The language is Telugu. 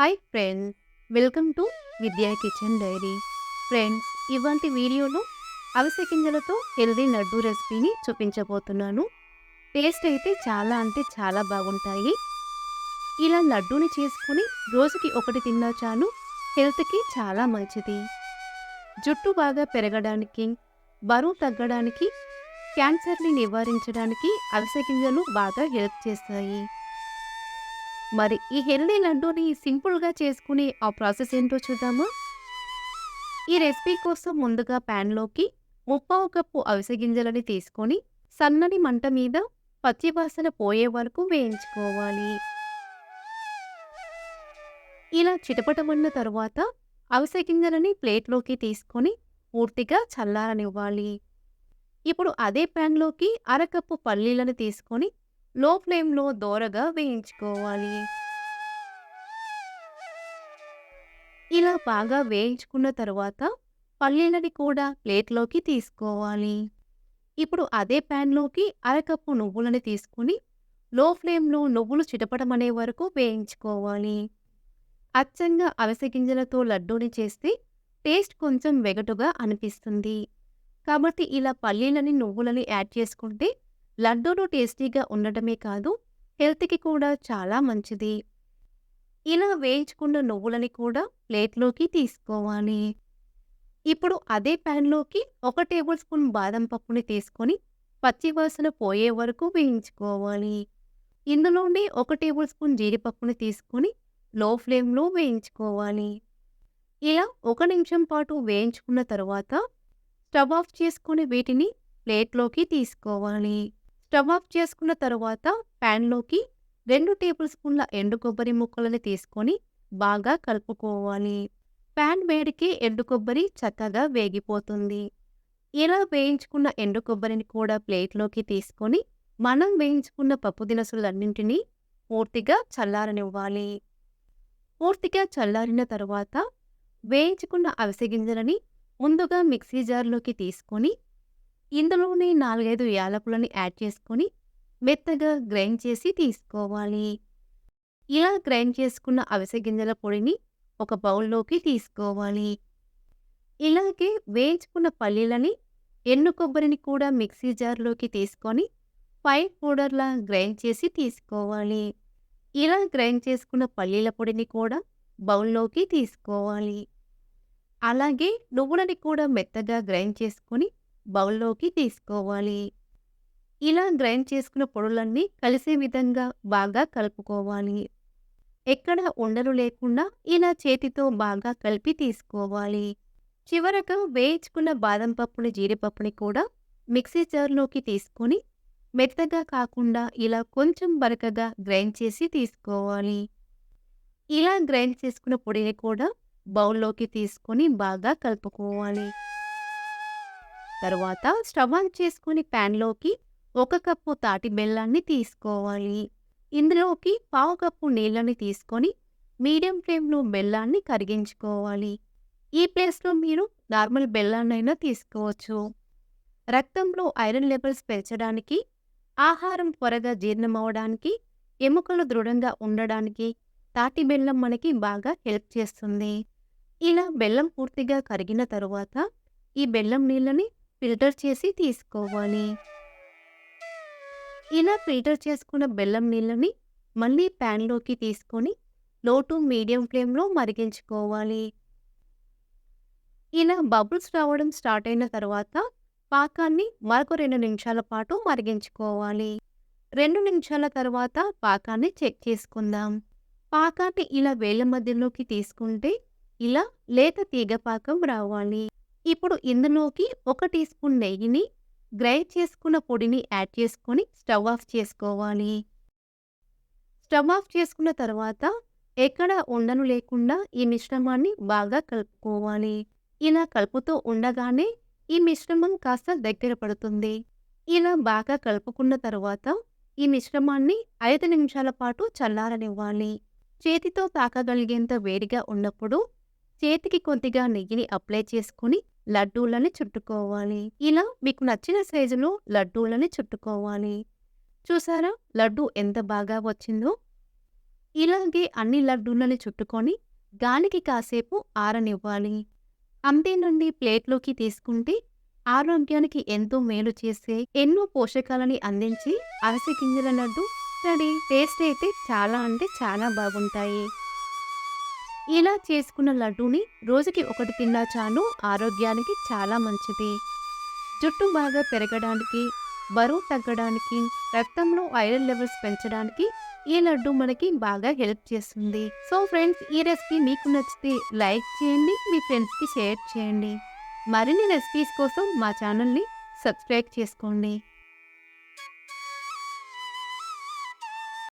Hi friends welcome to Vidya kitchen diary friends ఇవాంటి వీడియోలో అవిసె గింజలతో హెల్దీ లడ్డు రెసిపీని చూపించబోతున్నాను. టేస్ట్ అయితే చాలా అంటే చాలా బాగుంటాయి. ఇలా లడ్డూని చేసుకుని రోజుకి ఒకటి తిన్నా చాలు హెల్త్కి చాలా మంచిది. జుట్టు బాగా పెరగడానికి బరువు తగ్గడానికి క్యాన్సర్ని నివారించడానికి అవిసె గింజలు బాగా హెల్ప్ చేస్తాయి. మరి ఈ హెల్దీ లడ్డూని సింపుల్గా చేసుకునే ఆ ప్రాసెస్ ఏంటో చూద్దామా? ఈ రెసిపీ కోసం ముందుగా ప్యాన్లోకి ముప్పావు కప్పు అవిసె గింజలని తీసుకొని సన్నని మంట మీద పచ్చివాసన పోయే వరకు వేయించుకోవాలి. ఇలా చిటపటమన్న తరువాత అవిసె గింజలని ప్లేట్లోకి తీసుకొని పూర్తిగా చల్లారనివ్వాలి. ఇప్పుడు అదే ప్యాన్లోకి అరకప్పు పల్లీలను తీసుకొని లో ఫ్లేమ్లో దోరగా వేయించుకోవాలి. ఇలా బాగా వేయించుకున్న తర్వాత పల్లీలని కూడా ప్లేట్లోకి తీసుకోవాలి. ఇప్పుడు అదే ప్యాన్లోకి అరకప్పు నువ్వులని తీసుకుని లో ఫ్లేమ్లో నువ్వులు చిటపడమనే వరకు వేయించుకోవాలి. అచ్చంగా అవిసె గింజలతో లడ్డూని చేస్తే టేస్ట్ కొంచెం వెగటుగా అనిపిస్తుంది. కాబట్టి ఇలా పల్లీలని నువ్వులని యాడ్ చేసుకుంటే లడ్డూలు టేస్టీగా ఉండటమే కాదు హెల్త్కి కూడా చాలా మంచిది. ఇలా వేయించుకున్న నువ్వులని కూడా ప్లేట్లోకి తీసుకోవాలి. ఇప్పుడు అదే ప్యాన్లోకి ఒక టేబుల్ స్పూన్ బాదం పప్పుని తీసుకొని పచ్చివాసన పోయే వరకు వేయించుకోవాలి. ఇందులోనే ఒక టేబుల్ స్పూన్ జీడిపప్పుని తీసుకొని లో ఫ్లేమ్లో వేయించుకోవాలి. ఇలా ఒక నిమిషం పాటు వేయించుకున్న తర్వాత స్టవ్ ఆఫ్ చేసుకుని వీటిని ప్లేట్లోకి తీసుకోవాలి. స్టవ్ ఆఫ్ చేసుకున్న తర్వాత ప్యాన్లోకి రెండు టేబుల్ స్పూన్ల ఎండు కొబ్బరి ముక్కలని తీసుకొని బాగా కలుపుకోవాలి. ప్యాన్ వేడికి ఎండు కొబ్బరి చక్కగా వేగిపోతుంది. ఇలా వేయించుకున్న ఎండు కొబ్బరిని కూడా ప్లేట్లోకి తీసుకొని మనం వేయించుకున్న పప్పు దినుసులన్నింటినీ పూర్తిగా చల్లారనివ్వాలి. పూర్తిగా చల్లారిన తర్వాత వేయించుకున్న అవిసె గింజలని ముందుగా మిక్సీ జార్లోకి తీసుకొని ఇందులోనే నాలుగైదు యాలకులని యాడ్ చేసుకొని మెత్తగా గ్రైండ్ చేసి తీసుకోవాలి. ఇలా గ్రైండ్ చేసుకున్న అవిసె గింజల పొడిని ఒక బౌల్లోకి తీసుకోవాలి. ఇలాగే వేయించుకున్న పల్లీలని ఎన్ను కొబ్బరిని కూడా మిక్సీ జార్లోకి తీసుకొని ఫైన్ పౌడర్లా గ్రైండ్ చేసి తీసుకోవాలి. ఇలా గ్రైండ్ చేసుకున్న పల్లీల పొడిని కూడా బౌల్లోకి తీసుకోవాలి. అలాగే నువ్వులని కూడా మెత్తగా గ్రైండ్ చేసుకొని బౌల్లోకి తీసుకోవాలి. ఇలా గ్రైండ్ చేసుకున్న పొడులన్నీ కలిసే విధంగా బాగా కలుపుకోవాలి. ఎక్కడ ఉండలు లేకుండా ఇలా చేతితో బాగా కలిపి తీసుకోవాలి. చివరగా వేయించుకున్న బాదం పప్పుని జీడిపప్పుని కూడా మిక్సీ జార్లోకి తీసుకొని మెత్తగా కాకుండా ఇలా కొంచెం బరకగా గ్రైండ్ చేసి తీసుకోవాలి. ఇలా గ్రైండ్ చేసుకున్న పొడిని కూడా బౌల్లోకి తీసుకొని బాగా కలుపుకోవాలి. తర్వాత స్టవ్ ఆన్ చేసుకుని ప్యాన్లోకి ఒక కప్పు తాటి బెల్లాన్ని తీసుకోవాలి. ఇందులోకి పావు కప్పు నీళ్ళని తీసుకొని మీడియం ఫ్లేమ్లో బెల్లాన్ని కరిగించుకోవాలి. ఈ ప్లేస్లో మీరు నార్మల్ బెల్లాన్నైనా తీసుకోవచ్చు. రక్తంలో ఐరన్ లెవెల్స్ పెంచడానికి ఆహారం త్వరగా జీర్ణమవడానికి ఎముకలు దృఢంగా ఉండడానికి తాటి బెల్లం మనకి బాగా హెల్ప్ చేస్తుంది. ఇలా బెల్లం పూర్తిగా కరిగిన తరువాత ఈ బెల్లం నీళ్ళని ఫిల్టర్ చేసి తీసుకోవాలి. ఇలా ఫిల్టర్ చేసుకున్న బెల్లం నీళ్ళని మళ్ళీ ప్యాన్లోకి తీసుకొని లో టు మీడియం ఫ్లేమ్లో మరిగించుకోవాలి. ఇలా బబుల్స్ రావడం స్టార్ట్ అయిన తర్వాత పాకాన్ని మరొక రెండు నిమిషాల పాటు మరిగించుకోవాలి. రెండు నిమిషాల తర్వాత పాకాన్ని చెక్ చేసుకుందాం. పాకాన్ని ఇలా వేళ్ళ మధ్యలోకి తీసుకుంటే ఇలా లేత తీగ పాకం రావాలి. ఇప్పుడు ఇందులోకి ఒక టీ స్పూన్ నెయ్యిని గ్రైండ్ చేసుకున్న పొడిని యాడ్ చేసుకొని స్టవ్ ఆఫ్ చేసుకోవాలి. స్టవ్ ఆఫ్ చేసుకున్న తర్వాత ఎక్కడ ఉండను లేకుండా ఈ మిశ్రమాన్ని బాగా కలుపుకోవాలి. ఇలా కలుపుతూ ఉండగానే ఈ మిశ్రమం కాస్త దగ్గర పడుతుంది. ఇలా బాగా కలుపుకున్న తర్వాత ఈ మిశ్రమాన్ని ఐదు నిమిషాల పాటు చల్లారనివ్వాలి. చేతితో తాకగలిగేంత వేడిగా ఉన్నప్పుడు చేతికి కొద్దిగా నెయ్యిని అప్లై చేసుకుని లడ్డూలని చుట్టుకోవాలి. ఇలా మీకు నచ్చిన సైజులో లడ్డూలని చుట్టుకోవాలి. చూసారా? లడ్డు ఎంత బాగా వచ్చిందో. ఇలాగే అన్ని లడ్డూలని చుట్టుకొని గాలికి కాసేపు ఆరనివ్వాలి. అంతేనండి ప్లేట్లోకి తీసుకుంటే ఆరోగ్యానికి ఎంతో మేలు చేసే ఎన్నో పోషకాలని అందించి అరసి గింజల లడ్డు. రెడీ టేస్ట్ అయితే చాలా అంటే చాలా బాగుంటాయి. ఇలా చేసుకున్న లడ్డూని రోజుకి ఒకటి తిన్నా చాలు ఆరోగ్యానికి చాలా మంచిది. జుట్టు బాగా పెరగడానికి బరువు తగ్గడానికి రక్తంలో ఐరన్ లెవెల్స్ పెంచడానికి ఈ లడ్డు మనకి బాగా హెల్ప్ చేస్తుంది. సో ఫ్రెండ్స్ ఈ రెసిపీ మీకు నచ్చితే లైక్ చేయండి మీ ఫ్రెండ్స్కి షేర్ చేయండి. మరిన్ని రెసిపీస్ కోసం మా ఛానల్ని సబ్స్క్రైబ్ చేసుకోండి.